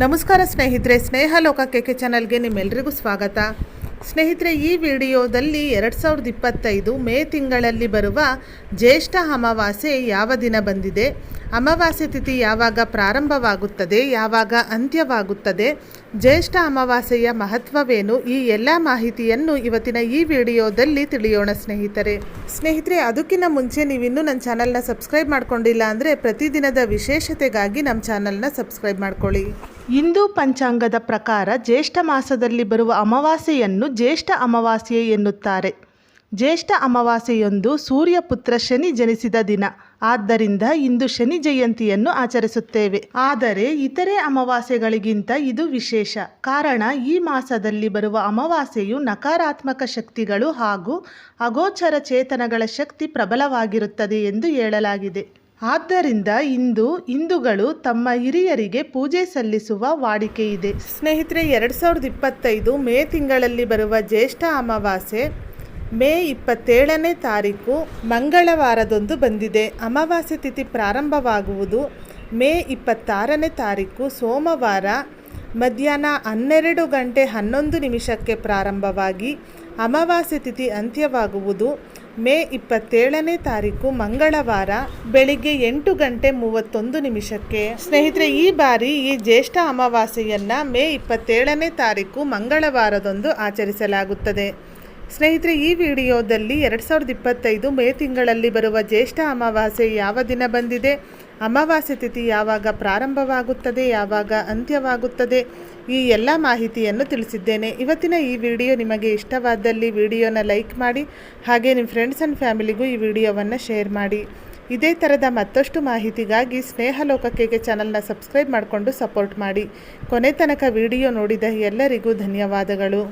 ನಮಸ್ಕಾರ ಸ್ನೇಹಿತರೆ ಸ್ನೇಹ ಲೋಕ ಕೆಕೆ ಚಾನಲ್ಗೆ ನಿಮ್ಮೆಲ್ಲರಿಗೂ ಸ್ವಾಗತ. ಸ್ನೇಹಿತರೆ, ಈ ವಿಡಿಯೋದಲ್ಲಿ ಎರಡು ಸಾವಿರದ ಇಪ್ಪತ್ತೈದು ಮೇ ತಿಂಗಳಲ್ಲಿ ಬರುವ ಜ್ಯೇಷ್ಠ ಅಮಾವಾಸ್ಯೆ ಯಾವ ದಿನ ಬಂದಿದೆ? ಅಮಾವಾಸ್ಯೆ ತಿಥಿ ಯಾವಾಗ ಪ್ರಾರಂಭವಾಗುತ್ತದೆ, ಯಾವಾಗ ಅಂತ್ಯವಾಗುತ್ತದೆ, ಜ್ಯೇಷ್ಠ ಅಮಾವಾಸ್ಯೆಯ ಮಹತ್ವವೇನು, ಈ ಎಲ್ಲ ಮಾಹಿತಿಯನ್ನು ಇವತ್ತಿನ ಈ ವಿಡಿಯೋದಲ್ಲಿ ತಿಳಿಯೋಣ ಸ್ನೇಹಿತರೆ. ಸ್ನೇಹಿತರೆ, ಅದಕ್ಕಿಂತ ಮುಂಚೆ ನೀವಿನ್ನೂ ನನ್ನ ಚಾನಲ್ನ ಸಬ್ಸ್ಕ್ರೈಬ್ ಮಾಡ್ಕೊಂಡಿಲ್ಲ ಅಂದರೆ ಪ್ರತಿದಿನದ ವಿಶೇಷತೆಗಾಗಿ ನಮ್ಮ ಚಾನಲ್ನ ಸಬ್ಸ್ಕ್ರೈಬ್ ಮಾಡ್ಕೊಳ್ಳಿ. ಹಿಂದೂ ಪಂಚಾಂಗದ ಪ್ರಕಾರ ಜ್ಯೇಷ್ಠ ಮಾಸದಲ್ಲಿ ಬರುವ ಅಮಾವಾಸ್ಯೆಯನ್ನು ಜ್ಯೇಷ್ಠ ಅಮಾವಾಸ್ಯೆ ಎನ್ನುತ್ತಾರೆ. ಜ್ಯೇಷ್ಠ ಅಮಾವಾಸ್ಯೆಯೊಂದು ಸೂರ್ಯಪುತ್ರ ಶನಿ ಜನಿಸಿದ ದಿನ. ಆದ್ದರಿಂದ ಇಂದು ಶನಿ ಜಯಂತಿಯನ್ನು ಆಚರಿಸುತ್ತೇವೆ. ಆದರೆ ಇತರೆ ಅಮಾವಾಸ್ಯೆಗಳಿಗಿಂತ ಇದು ವಿಶೇಷ. ಕಾರಣ ಈ ಮಾಸದಲ್ಲಿ ಬರುವ ಅಮಾವಾಸ್ಯೆಯು ನಕಾರಾತ್ಮಕ ಶಕ್ತಿಗಳು ಹಾಗೂ ಅಗೋಚರ ಚೇತನಗಳ ಶಕ್ತಿ ಪ್ರಬಲವಾಗಿರುತ್ತದೆ ಎಂದು ಹೇಳಲಾಗಿದೆ. ಆದ್ದರಿಂದ ಇಂದು ಹಿಂದೂಗಳು ತಮ್ಮ ಹಿರಿಯರಿಗೆ ಪೂಜೆ ಸಲ್ಲಿಸುವ ವಾಡಿಕೆ ಇದೆ. ಸ್ನೇಹಿತರೆ, ಎರಡು ಸಾವಿರದ ಇಪ್ಪತ್ತೈದು ಮೇ ತಿಂಗಳಲ್ಲಿ ಬರುವ ಜ್ಯೇಷ್ಠ ಅಮಾವಾಸ್ಯೆ ಮೇ ಇಪ್ಪತ್ತೇಳನೇ ತಾರೀಕು ಮಂಗಳವಾರದೊಂದು ಬಂದಿದೆ. ಅಮಾವಾಸ್ಯೆ ತಿಥಿ ಪ್ರಾರಂಭವಾಗುವುದು. ಮೇ ಇಪ್ಪತ್ತಾರನೇ ತಾರೀಕು ಸೋಮವಾರ ಮಧ್ಯಾಹ್ನ ಹನ್ನೆರಡು ಗಂಟೆ ಹನ್ನೊಂದು ನಿಮಿಷಕ್ಕೆ ಪ್ರಾರಂಭವಾಗಿ ಅಮಾವಾಸ್ಯೆ ತಿಥಿ ಅಂತ್ಯವಾಗುವುದು. ಮೇ ಇಪ್ಪತ್ತೇಳನೇ ತಾರೀಕು ಮಂಗಳವಾರ ಬೆಳಿಗ್ಗೆ ಎಂಟು ಗಂಟೆ ಮೂವತ್ತೊಂದು ನಿಮಿಷಕ್ಕೆ. ಸ್ನೇಹಿತರೆ, ಈ ಬಾರಿ ಈ ಜ್ಯೇಷ್ಠ ಅಮಾವಾಸ್ಯೆಯನ್ನು ಮೇ ಇಪ್ಪತ್ತೇಳನೇ ತಾರೀಕು ಮಂಗಳವಾರದಂದು ಆಚರಿಸಲಾಗುತ್ತದೆ. ಸ್ನೇಹಿತರೆ, ಈ ವಿಡಿಯೋದಲ್ಲಿ ಎರಡು ಸಾವಿರದ ಇಪ್ಪತ್ತೈದು ಮೇ ತಿಂಗಳಲ್ಲಿ ಬರುವ ಜ್ಯೇಷ್ಠ ಅಮಾವಾಸ್ಯೆ ಯಾವ ದಿನ ಬಂದಿದೆ? ಅಮಾವಾಸ್ಯೆ ತಿಥಿ ಯಾವಾಗ ಪ್ರಾರಂಭವಾಗುತ್ತದೆ? ಯಾವಾಗ ಅಂತ್ಯವಾಗುತ್ತದೆ? ಈ ಎಲ್ಲ ಮಾಹಿತಿಯನ್ನು ತಿಳಿಸಿದ್ದೇನೆ. ಇವತ್ತಿನ ಈ ವಿಡಿಯೋ ನಿಮಗೆ ಇಷ್ಟವಾದಲ್ಲಿ ವಿಡಿಯೋನ ಲೈಕ್ ಮಾಡಿ, ಹಾಗೆ ನಿಮ್ಮ ಫ್ರೆಂಡ್ಸ್ ಆ್ಯಂಡ್ ಫ್ಯಾಮಿಲಿಗೂ ಈ ವಿಡಿಯೋವನ್ನು ಶೇರ್ ಮಾಡಿ. ಇದೇ ಥರದ ಮತ್ತಷ್ಟು ಮಾಹಿತಿಗಾಗಿ ಸ್ನೇಹ ಲೋಕಕ್ಕೆ ಚಾನಲ್ನ ಸಬ್ಸ್ಕ್ರೈಬ್ ಮಾಡಿಕೊಂಡು ಸಪೋರ್ಟ್ ಮಾಡಿ. ಕೊನೆ ತನಕ ವಿಡಿಯೋ ನೋಡಿದ ಎಲ್ಲರಿಗೂ ಧನ್ಯವಾದಗಳು.